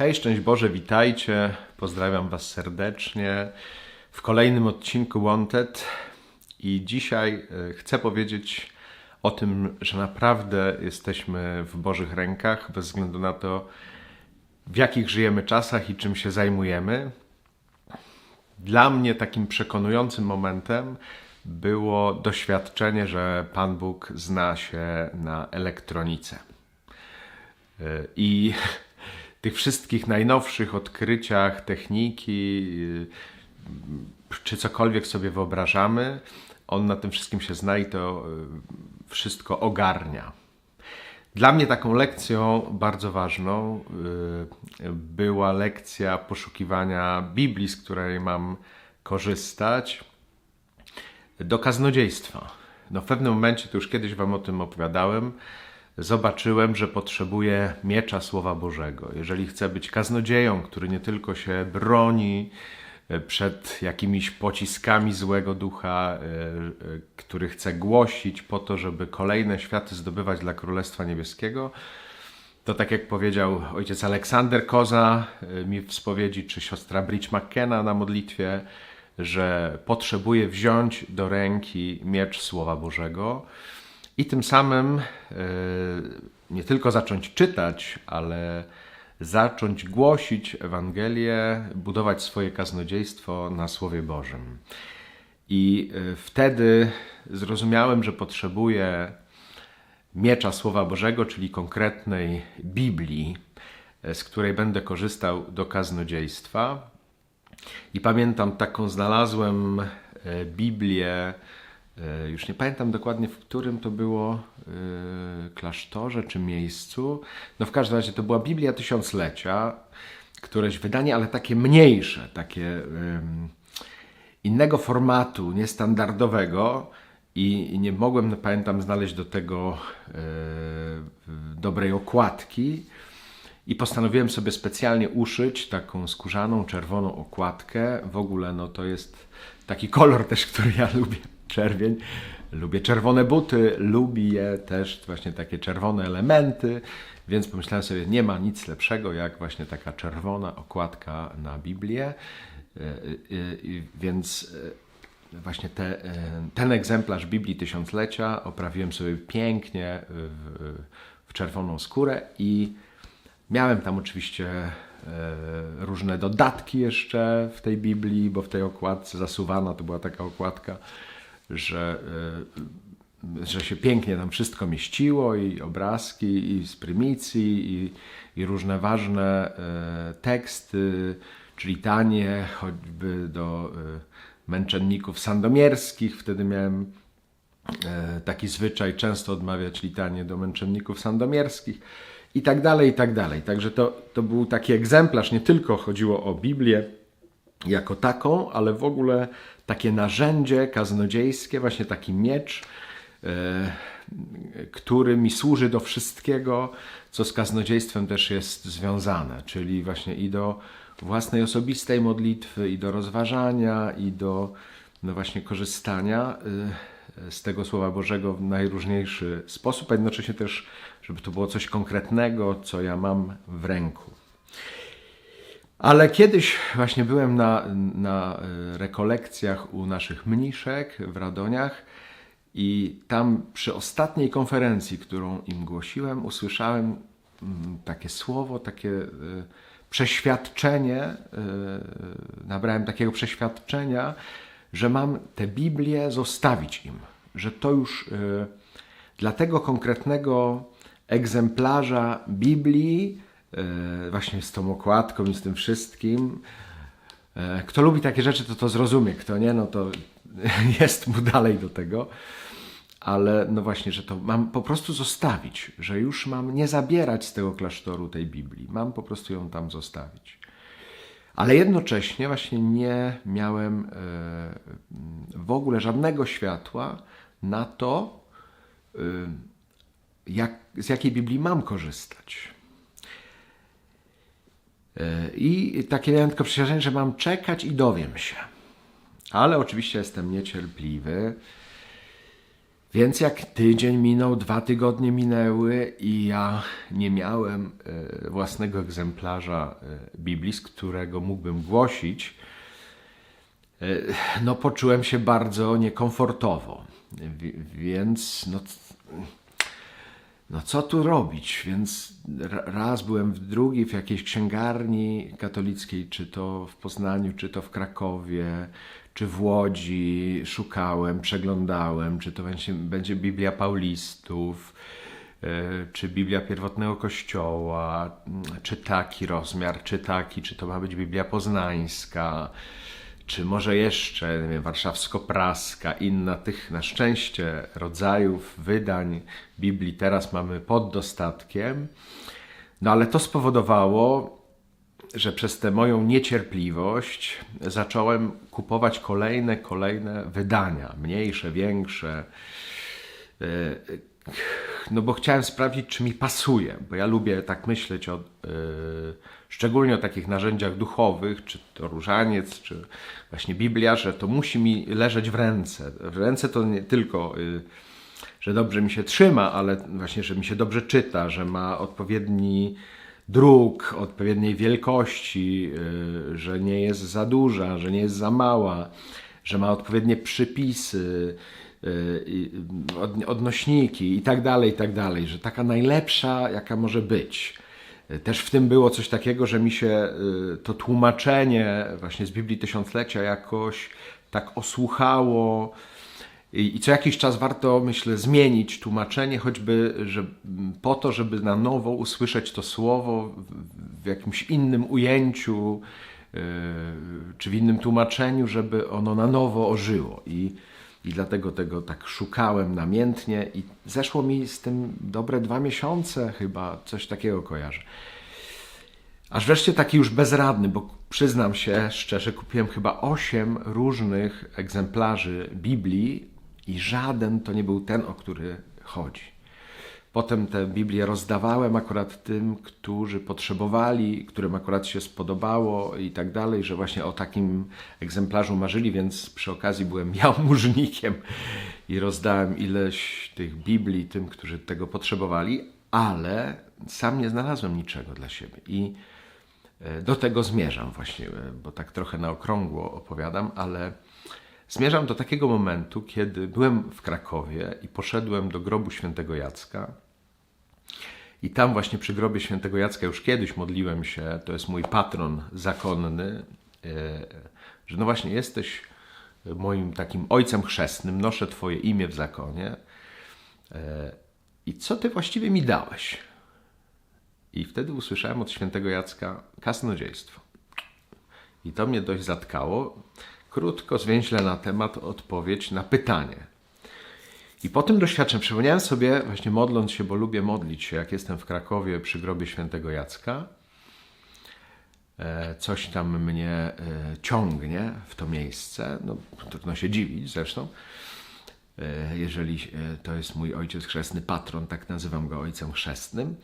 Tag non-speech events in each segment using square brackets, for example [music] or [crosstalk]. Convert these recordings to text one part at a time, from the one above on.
Hej, szczęść Boże, witajcie. Pozdrawiam Was serdecznie w kolejnym odcinku Wanted. I dzisiaj e, chcę powiedzieć o tym, że naprawdę jesteśmy w Bożych rękach, bez względu na to, w jakich żyjemy czasach i czym się zajmujemy. Dla mnie takim przekonującym momentem było doświadczenie, że Pan Bóg zna się na elektronice. E, I [laughs] tych wszystkich najnowszych odkryciach techniki, y, czy cokolwiek sobie wyobrażamy, on na tym wszystkim się zna i to y, wszystko ogarnia. Dla mnie taką lekcją bardzo ważną y, była lekcja poszukiwania Biblii, z której mam korzystać, do kaznodziejstwa. No w pewnym momencie, to już kiedyś Wam o tym opowiadałem, zobaczyłem, że potrzebuję miecza Słowa Bożego. Jeżeli chcę być kaznodzieją, który nie tylko się broni e, przed jakimiś pociskami złego ducha, e, e, który chce głosić po to, żeby kolejne światy zdobywać dla Królestwa Niebieskiego, to tak jak powiedział ojciec Aleksander Koza mi w spowiedzi, czy siostra Bridge McKenna na modlitwie, że potrzebuje wziąć do ręki miecz Słowa Bożego i tym samym e, nie tylko zacząć czytać, ale zacząć głosić Ewangelię, budować swoje kaznodziejstwo na Słowie Bożym. I e, wtedy zrozumiałem, że potrzebuję miecza Słowa Bożego, czyli konkretnej Biblii, e, z której będę korzystał do kaznodziejstwa. I pamiętam taką znalazłem Biblię już nie pamiętam dokładnie, w którym to było e, klasztorze czy miejscu. No w każdym razie to była Biblia Tysiąclecia, któreś wydanie, ale takie mniejsze, takie innego formatu, niestandardowego. I, nie mogłem, no, pamiętam, znaleźć do tego e, dobrej okładki. I postanowiłem sobie specjalnie uszyć taką skórzaną, czerwoną okładkę. W ogóle no, to jest taki kolor też, który ja lubię czerwień. Lubię czerwone buty, lubię też właśnie takie czerwone elementy, więc pomyślałem sobie, nie ma nic lepszego jak właśnie taka czerwona okładka na Biblię. E, e, więc e, właśnie te, ten egzemplarz Biblii Tysiąclecia oprawiłem sobie pięknie w, w czerwoną skórę i miałem tam oczywiście różne dodatki jeszcze w tej Biblii, bo w tej okładce zasuwana to była taka okładka że, e, że się pięknie tam wszystko mieściło i obrazki, i z prymicji, i, i różne ważne e, teksty, czyli tanie, choćby do e, męczenników sandomierskich. Wtedy miałem taki zwyczaj często odmawiać litanie do męczenników sandomierskich i tak dalej, i tak dalej. Także to, to był taki egzemplarz, nie tylko chodziło o Biblię jako taką, ale w ogóle takie narzędzie kaznodziejskie, właśnie taki miecz, e, który mi służy do wszystkiego, co z kaznodziejstwem też jest związane, czyli właśnie i do własnej osobistej modlitwy, i do rozważania, i do no właśnie korzystania e, z tego Słowa Bożego w najróżniejszy sposób, a jednocześnie też, żeby to było coś konkretnego, co ja mam w ręku. Ale kiedyś właśnie byłem na, na e, rekolekcjach u naszych mniszek w Radoniach i tam przy ostatniej konferencji, którą im głosiłem, usłyszałem mm, takie słowo, takie e, przeświadczenie, e, nabrałem takiego przeświadczenia, że mam tę Biblię zostawić im, że to już dla tego konkretnego egzemplarza Biblii właśnie z tą okładką i z tym wszystkim. E, kto lubi takie rzeczy, to to zrozumie. Kto nie, no to [laughs] jest mu dalej do tego. Ale no właśnie, że to mam po prostu zostawić, że już mam nie zabierać z tego klasztoru tej Biblii. Mam po prostu ją tam zostawić. Ale jednocześnie właśnie nie miałem e, w ogóle żadnego światła na to, jak, z jakiej Biblii mam korzystać. I takie miałem tylko przyjaźnie, że mam czekać i dowiem się. Ale oczywiście jestem niecierpliwy. Więc jak tydzień minął, dwa tygodnie minęły i ja nie miałem e, własnego egzemplarza e, Biblii, z którego mógłbym głosić, e, no poczułem się bardzo niekomfortowo. Wi- Więc no, no co tu robić? Więc ra- raz byłem w drugi w jakiejś księgarni katolickiej, czy to w Poznaniu, czy to w Krakowie, czy w Łodzi. Szukałem, przeglądałem, czy to będzie, będzie Biblia Paulistów, e, czy Biblia Pierwotnego Kościoła, czy taki rozmiar, czy taki, czy to ma być Biblia Poznańska czy może jeszcze wiem, warszawsko-praska, inna tych na szczęście rodzajów wydań Biblii teraz mamy pod dostatkiem. No ale to spowodowało, że przez tę moją niecierpliwość zacząłem kupować kolejne, kolejne wydania, mniejsze, większe. No bo chciałem sprawdzić, czy mi pasuje, bo ja lubię tak myśleć o, e, szczególnie o takich narzędziach duchowych, czy to różaniec, czy właśnie Biblia, że to musi mi leżeć w ręce. W ręce to nie tylko, y, że dobrze mi się trzyma, ale właśnie, że mi się dobrze czyta, że ma odpowiedni druk, odpowiedniej wielkości, y, że nie jest za duża, że nie jest za mała, że ma odpowiednie przypisy, odnośniki i tak dalej, i tak dalej, że taka najlepsza, jaka może być. Też w tym było coś takiego, że mi się y, to tłumaczenie właśnie z Biblii Tysiąclecia jakoś tak osłuchało. I, co jakiś czas warto, myślę, zmienić tłumaczenie, choćby że, m, po to, żeby na nowo usłyszeć to słowo w, jakimś innym ujęciu, czy w innym tłumaczeniu, żeby ono na nowo ożyło. I, I dlatego tego tak szukałem namiętnie i zeszło mi z tym dobre dwa miesiące chyba, coś takiego kojarzę. Aż wreszcie taki już bezradny, bo przyznam się szczerze, kupiłem chyba osiem różnych egzemplarzy Biblii i żaden to nie był ten, o który chodzi. Potem tę Biblię rozdawałem akurat tym, którzy potrzebowali, którym akurat się spodobało i tak dalej, że właśnie o takim egzemplarzu marzyli, więc przy okazji byłem [laughs] jałmużnikiem i rozdałem ileś tych Biblii tym, którzy tego potrzebowali, ale sam nie znalazłem niczego dla siebie. I e, do tego zmierzam właśnie, e, bo tak trochę na okrągło opowiadam, ale zmierzam do takiego momentu, kiedy byłem w Krakowie i poszedłem do grobu świętego Jacka. I tam właśnie przy grobie świętego Jacka już kiedyś modliłem się, to jest mój patron zakonny, e, że no właśnie jesteś moim takim ojcem chrzestnym, noszę twoje imię w zakonie. E, I co ty właściwie mi dałeś? I wtedy usłyszałem od świętego Jacka kasnodziejstwo. I to mnie dość zatkało. Krótko, zwięźle na temat odpowiedź na pytanie. I po tym doświadczeniu przypomniałem sobie, właśnie modląc się, bo lubię modlić się, jak jestem w Krakowie przy grobie świętego Jacka, e, coś tam mnie e, ciągnie w to miejsce. No, trudno się dziwić zresztą. E, Jeżeli to jest mój ojciec chrzestny, patron, tak nazywam go ojcem chrzestnym.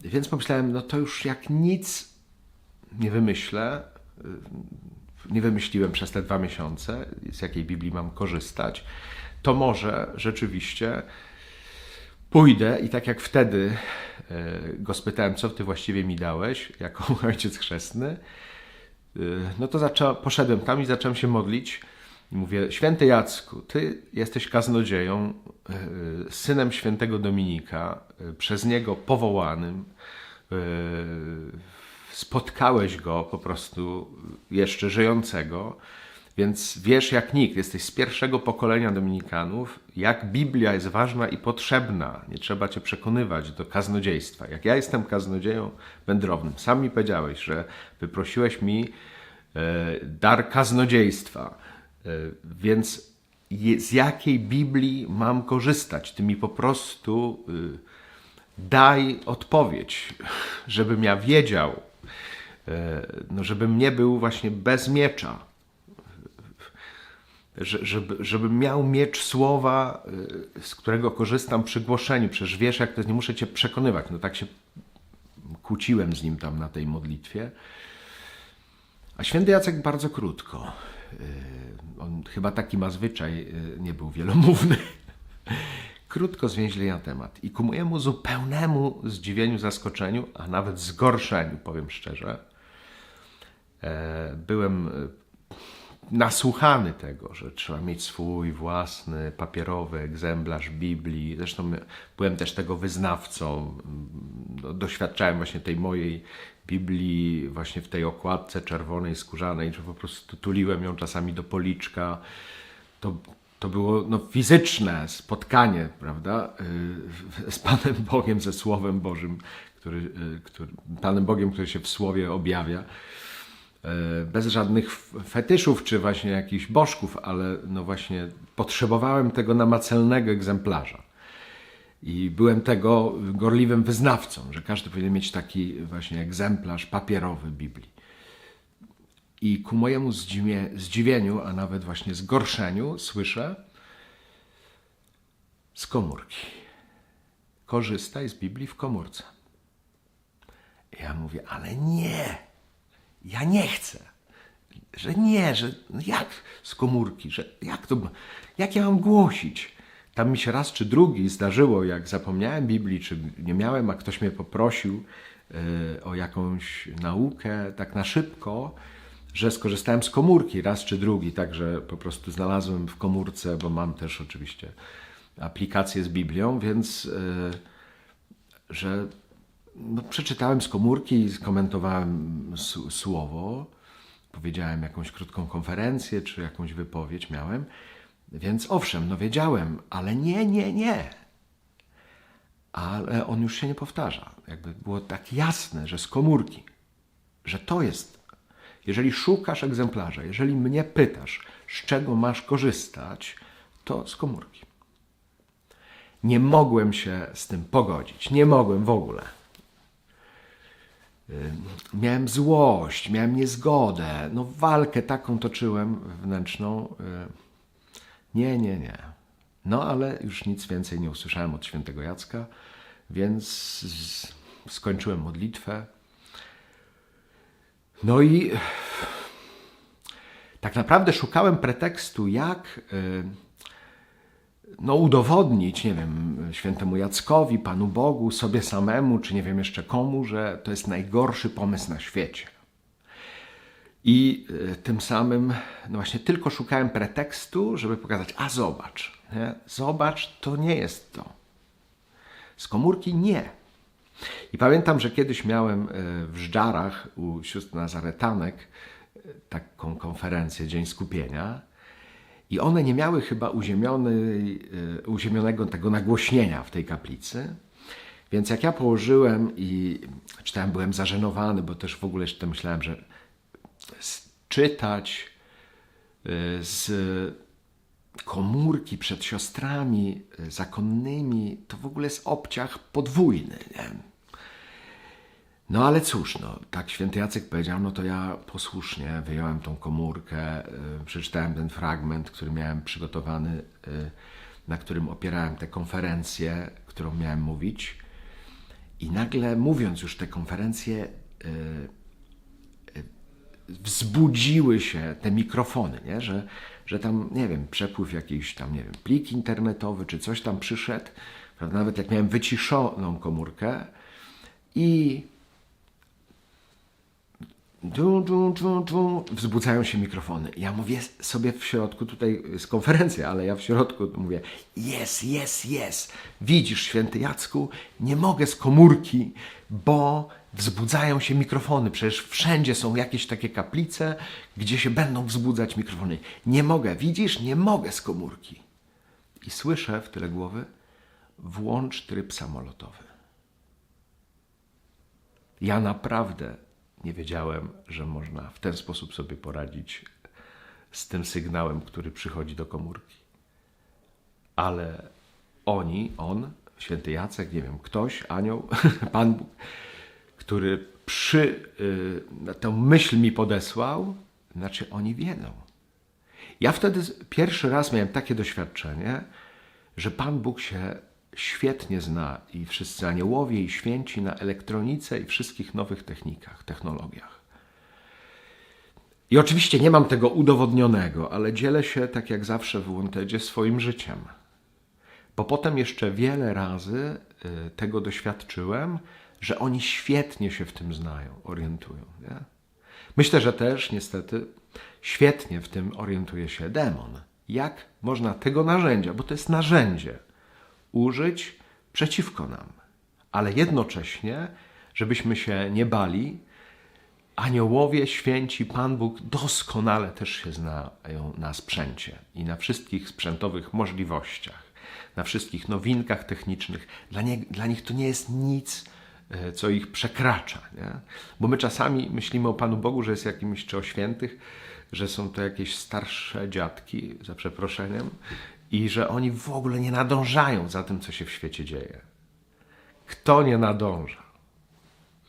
Więc pomyślałem, no to już jak nic nie wymyślę, nie wymyśliłem przez te dwa miesiące, z jakiej Biblii mam korzystać, to może rzeczywiście pójdę i tak jak wtedy y, go spytałem, co ty właściwie mi dałeś, jako [laughs] ojciec chrzestny, y, no to zaczą, poszedłem tam i zacząłem się modlić. I mówię, święty Jacku, ty jesteś kaznodzieją, y, synem świętego Dominika, przez niego powołanym. Spotkałeś go po prostu jeszcze żyjącego, więc wiesz jak nikt, jesteś z pierwszego pokolenia Dominikanów, jak Biblia jest ważna i potrzebna. Nie trzeba cię przekonywać do kaznodziejstwa. Jak ja jestem kaznodzieją wędrownym, sam mi powiedziałeś, że wyprosiłeś mi e, dar kaznodziejstwa, e, więc z jakiej Biblii mam korzystać? Ty mi po prostu y, daj odpowiedź, żebym ja wiedział, no, żebym nie był właśnie bez miecza, że- żeby, żebym miał miecz słowa, y, z którego korzystam przy głoszeniu. Przecież wiesz, jak to jest, nie muszę cię przekonywać. No tak się kłóciłem z nim tam na tej modlitwie. A święty Jacek bardzo krótko. y, on chyba taki ma zwyczaj, nie był wielomówny. [laughs] Krótko zwięźle na temat. I ku mojemu zupełnemu zdziwieniu, zaskoczeniu, a nawet zgorszeniu, powiem szczerze, e, byłem e, nasłuchany tego, że trzeba mieć swój własny papierowy egzemplarz Biblii. Zresztą byłem też tego wyznawcą. No, doświadczałem właśnie tej mojej Biblii właśnie w tej okładce czerwonej, skórzanej, że po prostu tuliłem ją czasami do policzka. To, to było no, fizyczne spotkanie, prawda, z Panem Bogiem, ze Słowem Bożym, który, który, Panem Bogiem, który się w Słowie objawia. E, bez żadnych fetyszów czy właśnie jakichś bożków, ale no właśnie potrzebowałem tego namacalnego egzemplarza. I byłem tego gorliwym wyznawcą, że każdy powinien mieć taki właśnie egzemplarz papierowy Biblii. I ku mojemu zdziwieniu, a nawet właśnie zgorszeniu, słyszę z komórki. Korzystaj z Biblii w komórce. Ja mówię, ale nie ja nie chcę. Że nie, że no jak z komórki, że jak to, jak ja mam głosić? Tam mi się raz czy drugi zdarzyło, jak zapomniałem Biblii, czy nie miałem, a ktoś mnie poprosił y, o jakąś naukę, tak na szybko, że skorzystałem z komórki raz czy drugi, także po prostu znalazłem w komórce, bo mam też oczywiście aplikację z Biblią, więc y, że no, przeczytałem z komórki, skomentowałem słowo, powiedziałem jakąś krótką konferencję czy jakąś wypowiedź miałem, więc owszem, no wiedziałem, ale nie, nie, nie. Ale on już się nie powtarza. Jakby było tak jasne, że z komórki, że to jest. Jeżeli szukasz egzemplarza, jeżeli mnie pytasz, z czego masz korzystać, to z komórki. Nie mogłem się z tym pogodzić. Nie mogłem w ogóle. Miałem złość, miałem niezgodę, no walkę taką toczyłem wewnętrzną. Nie, nie, nie. No ale już nic więcej nie usłyszałem od świętego Jacka, więc skończyłem modlitwę. No i tak naprawdę szukałem pretekstu, jak no, udowodnić, nie wiem, świętemu Jackowi, Panu Bogu, sobie samemu, czy nie wiem jeszcze komu, że to jest najgorszy pomysł na świecie. I y, tym samym, no właśnie, tylko szukałem pretekstu, żeby pokazać, a zobacz, nie? zobacz, to nie jest to. Z komórki nie. I pamiętam, że kiedyś miałem e, w Żdżarach u sióstr Nazaretanek e, taką konferencję Dzień Skupienia i one nie miały chyba e, uziemionego tego nagłośnienia w tej kaplicy. Więc jak ja położyłem i czytałem, byłem zażenowany, bo też w ogóle jeszcze myślałem, że czytać e, z komórki przed siostrami e, zakonnymi, to w ogóle jest obciach podwójny. Nie? No ale cóż, no, tak święty Jacek powiedział, no to ja posłusznie wyjąłem tą komórkę, y, przeczytałem ten fragment, który miałem przygotowany, y, na którym opierałem tę konferencję, którą miałem mówić. I nagle mówiąc już te konferencje, y, wzbudziły się te mikrofony, nie? Że, że tam, nie wiem, przepływ jakiś tam, nie wiem, plik internetowy czy coś tam przyszedł, prawda? nawet jak miałem wyciszoną komórkę i dżu, dżu, dżu, dżu, wzbudzają się mikrofony. Ja mówię sobie w środku, tutaj z konferencji, ale ja w środku mówię, jest, jest, jest. Widzisz, święty Jacku, nie mogę z komórki, bo wzbudzają się mikrofony. Przecież wszędzie są jakieś takie kaplice, gdzie się będą wzbudzać mikrofony. Nie mogę, widzisz, nie mogę z komórki. I słyszę w tyle głowy, włącz tryb samolotowy. Ja naprawdę nie wiedziałem, że można w ten sposób sobie poradzić z tym sygnałem, który przychodzi do komórki. Ale oni, on, święty Jacek, nie wiem, ktoś, anioł, [laughs] Pan Bóg, który przy, y, tę myśl mi podesłał, znaczy oni wiedzą. Ja wtedy pierwszy raz miałem takie doświadczenie, że Pan Bóg się świetnie zna i wszyscy aniołowie i święci na elektronice i wszystkich nowych technikach, technologiach. I oczywiście nie mam tego udowodnionego, ale dzielę się, tak jak zawsze w Wantedzie, swoim życiem. Bo potem jeszcze wiele razy y, tego doświadczyłem, że oni świetnie się w tym znają, orientują. Nie? Myślę, że też niestety świetnie w tym orientuje się demon. Jak można tego narzędzia, bo to jest narzędzie, użyć przeciwko nam, ale jednocześnie, żebyśmy się nie bali, aniołowie, święci, Pan Bóg doskonale też się znają na sprzęcie i na wszystkich sprzętowych możliwościach, na wszystkich nowinkach technicznych. Dla, nie, dla nich to nie jest nic, e, co ich przekracza. Nie? Bo my czasami myślimy o Panu Bogu, że jest jakimś, czy o świętych, że są to jakieś starsze dziadki, za przeproszeniem, i że oni w ogóle nie nadążają za tym, co się w świecie dzieje. Kto nie nadąża?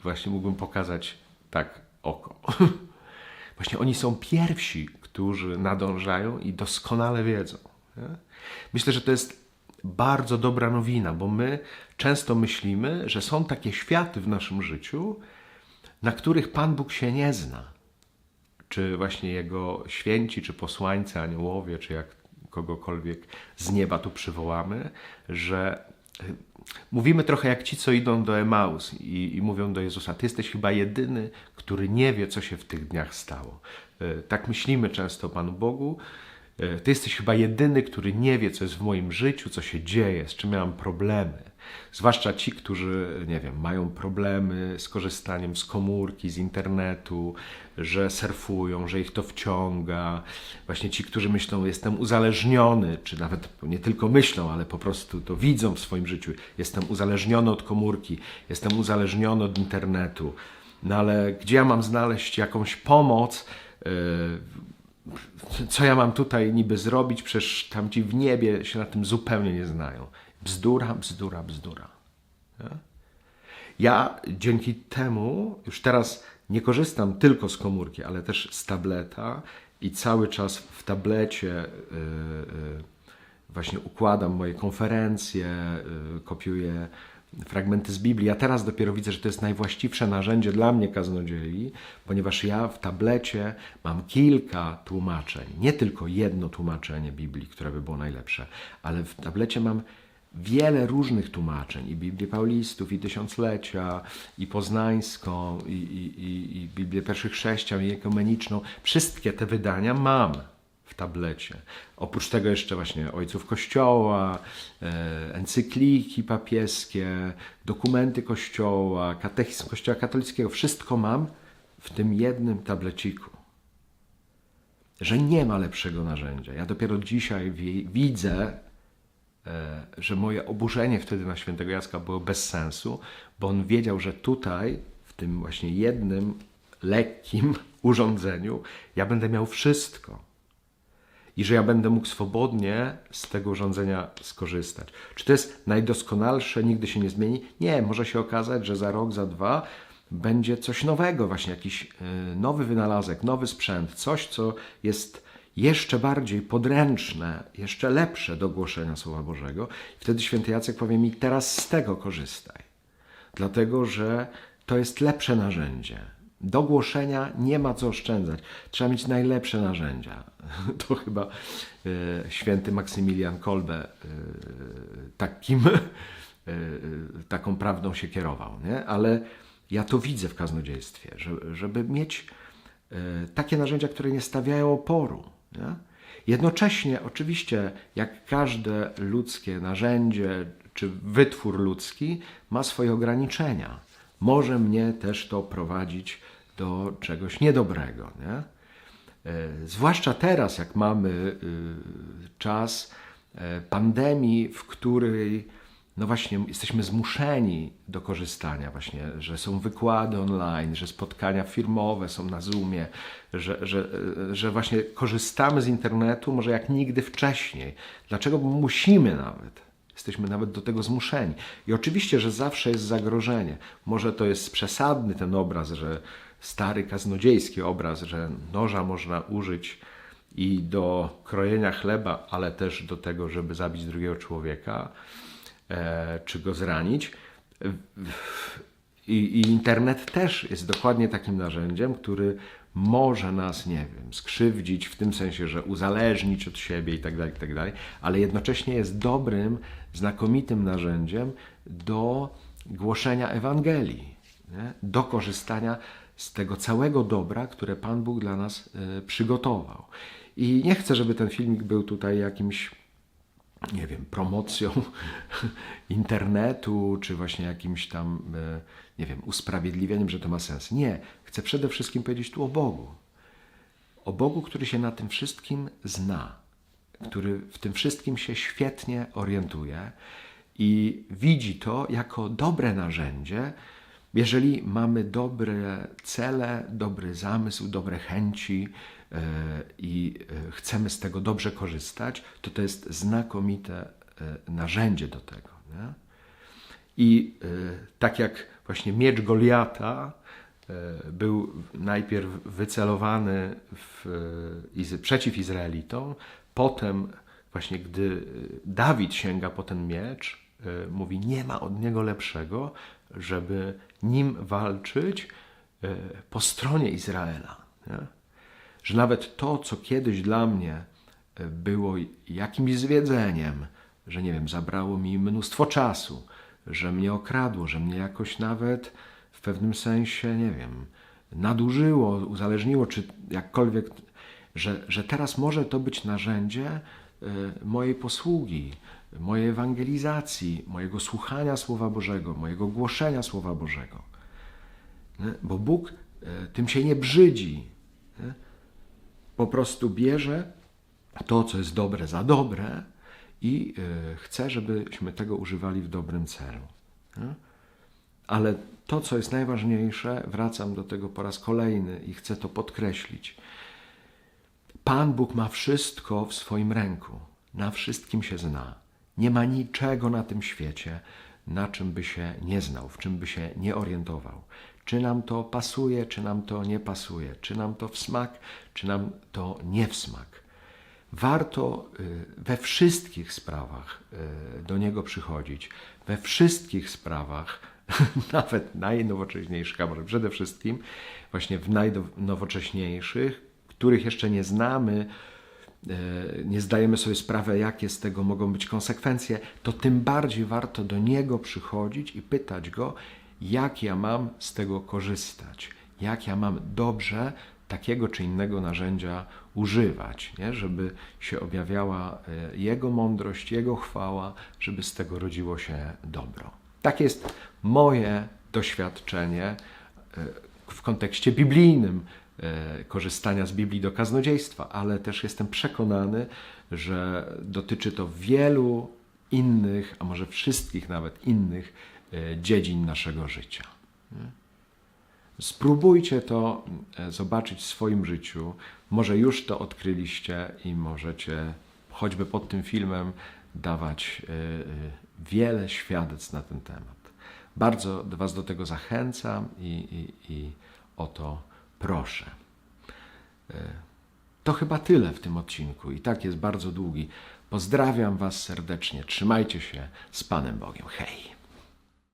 Właśnie mógłbym pokazać tak oko. [laughs] Właśnie oni są pierwsi, którzy nadążają i doskonale wiedzą. Nie? Myślę, że to jest bardzo dobra nowina, bo my często myślimy, że są takie światy w naszym życiu, na których Pan Bóg się nie zna. Czy właśnie Jego święci, czy posłańcy, aniołowie, czy jak kogokolwiek z nieba tu przywołamy, że Mówimy trochę jak ci, co idą do Emaus i, i, mówią do Jezusa: Ty jesteś chyba jedyny, który nie wie, co się w tych dniach stało. E, tak myślimy często o Panu Bogu. E, Ty jesteś chyba jedyny, który nie wie, co jest w moim życiu, co się dzieje, z czym miałem problemy. Zwłaszcza ci, którzy, nie wiem, mają problemy z korzystaniem z komórki, z internetu, że surfują, że ich to wciąga. Właśnie ci, którzy myślą, jestem uzależniony, czy nawet nie tylko myślą, ale po prostu to widzą w swoim życiu. Jestem uzależniony od komórki, jestem uzależniony od internetu. No ale gdzie ja mam znaleźć jakąś pomoc? Yy, co ja mam tutaj niby zrobić? Przecież tamci w niebie się na tym zupełnie nie znają. Bzdura, bzdura, bzdura. Ja dzięki temu już teraz nie korzystam tylko z komórki, ale też z tableta i cały czas w tablecie yy, yy, właśnie układam moje konferencje, yy, kopiuję fragmenty z Biblii. Ja teraz dopiero widzę, że to jest najwłaściwsze narzędzie dla mnie kaznodziei, ponieważ ja w tablecie mam kilka tłumaczeń. Nie tylko jedno tłumaczenie Biblii, które by było najlepsze, ale w tablecie mam wiele różnych tłumaczeń i Biblię Paulistów, i Tysiąclecia, i Poznańską, i, i, i, i Biblię Pierwszych Chrześcijan, i Ekumeniczną. Wszystkie te wydania mam w tablecie. Oprócz tego jeszcze właśnie Ojców Kościoła, e, encykliki papieskie, dokumenty Kościoła, katechizm Kościoła katolickiego. Wszystko mam w tym jednym tableciku. Że nie ma lepszego narzędzia. Ja dopiero dzisiaj wi widzę, że moje oburzenie wtedy na świętego Jacka było bez sensu, bo on wiedział, że tutaj, w tym właśnie jednym lekkim [laughs] urządzeniu, ja będę miał wszystko. I że ja będę mógł swobodnie z tego urządzenia skorzystać. Czy to jest najdoskonalsze, nigdy się nie zmieni? Nie, może się okazać, że za rok, za dwa będzie coś nowego, właśnie jakiś e, nowy wynalazek, nowy sprzęt, coś, co jest jeszcze bardziej podręczne, jeszcze lepsze do głoszenia Słowa Bożego. Wtedy święty Jacek powie mi, teraz z tego korzystaj. Dlatego, że to jest lepsze narzędzie. Do głoszenia nie ma co oszczędzać. Trzeba mieć najlepsze narzędzia. [laughs] To chyba e, święty Maksymilian Kolbe e, takim, [laughs] e, taką prawdą się kierował. Nie? Ale ja to widzę w kaznodziejstwie, żeby mieć takie narzędzia, które nie stawiają oporu. Nie? Jednocześnie, oczywiście, jak każde ludzkie narzędzie czy wytwór ludzki, ma swoje ograniczenia. Może mnie też to prowadzić do czegoś niedobrego. Nie? E, zwłaszcza teraz, jak mamy y, czas e, pandemii, w której no właśnie jesteśmy zmuszeni do korzystania właśnie, że są wykłady online, że spotkania firmowe są na Zoomie, że, że, że właśnie korzystamy z internetu może jak nigdy wcześniej. Dlaczego? Musimy nawet. Jesteśmy nawet do tego zmuszeni. I oczywiście, że zawsze jest zagrożenie. Może to jest przesadny ten obraz, że stary kaznodziejski obraz, że noża można użyć i do krojenia chleba, ale też do tego, żeby zabić drugiego człowieka czy go zranić. I, I, internet też jest dokładnie takim narzędziem, który może nas, nie wiem, skrzywdzić w tym sensie, że uzależnić od siebie i tak dalej, i tak ale jednocześnie jest dobrym, znakomitym narzędziem do głoszenia Ewangelii, nie? do korzystania z tego całego dobra, które Pan Bóg dla nas e, przygotował. I nie chcę, żeby ten filmik był tutaj jakimś nie wiem, promocją [laughs] internetu, czy właśnie jakimś tam, e, nie wiem, usprawiedliwieniem, że to ma sens. Nie. Chcę przede wszystkim powiedzieć tu o Bogu. O Bogu, który się na tym wszystkim zna, który w tym wszystkim się świetnie orientuje i widzi to jako dobre narzędzie, jeżeli mamy dobre cele, dobry zamysł, dobre chęci e, i e, chcemy z tego dobrze korzystać, to to jest znakomite e, narzędzie do tego. Nie? I tak jak właśnie miecz Goliata był najpierw wycelowany w, przeciw Izraelitom, potem właśnie gdy Dawid sięga po ten miecz, mówi nie ma od niego lepszego, żeby nim walczyć e, po stronie Izraela. Nie? Że nawet to, co kiedyś dla mnie e, było jakimś zwiedzeniem, że nie wiem, zabrało mi mnóstwo czasu, że mnie okradło, że mnie jakoś nawet w pewnym sensie, nie wiem, nadużyło, uzależniło, czy jakkolwiek, że, że teraz może to być narzędzie e, mojej posługi, mojej ewangelizacji, mojego słuchania Słowa Bożego, mojego głoszenia Słowa Bożego. Bo Bóg e, tym się nie brzydzi. Po prostu bierze to, co jest dobre, za dobre i e, chce, żebyśmy tego używali w dobrym celu. Ale to, co jest najważniejsze, wracam do tego po raz kolejny i chcę to podkreślić. Pan Bóg ma wszystko w swoim ręku, na wszystkim się zna. Nie ma niczego na tym świecie, na czym by się nie znał, w czym by się nie orientował. Czy nam to pasuje, czy nam to nie pasuje, czy nam to w smak, czy nam to nie w smak. Warto y, we wszystkich sprawach y, do Niego przychodzić, we wszystkich sprawach, [laughs] nawet najnowocześniejszych, a może przede wszystkim właśnie w najnowocześniejszych, których jeszcze nie znamy, nie zdajemy sobie sprawy, jakie z tego mogą być konsekwencje, to tym bardziej warto do Niego przychodzić i pytać Go, jak ja mam z tego korzystać, jak ja mam dobrze takiego czy innego narzędzia używać, nie? żeby się objawiała e, Jego mądrość, Jego chwała, żeby z tego rodziło się dobro. Tak jest moje doświadczenie e, w kontekście biblijnym e, korzystania z Biblii do kaznodziejstwa, ale też jestem przekonany, że dotyczy to wielu innych, a może wszystkich nawet innych e, dziedzin naszego życia. Spróbujcie to e, zobaczyć w swoim życiu. Może już to odkryliście i możecie choćby pod tym filmem dawać e, e, wiele świadectw na ten temat. Bardzo Was do tego zachęcam i, i, i o to proszę. E, To chyba tyle w tym odcinku. I tak jest bardzo długi. Pozdrawiam Was serdecznie. Trzymajcie się z Panem Bogiem. Hej!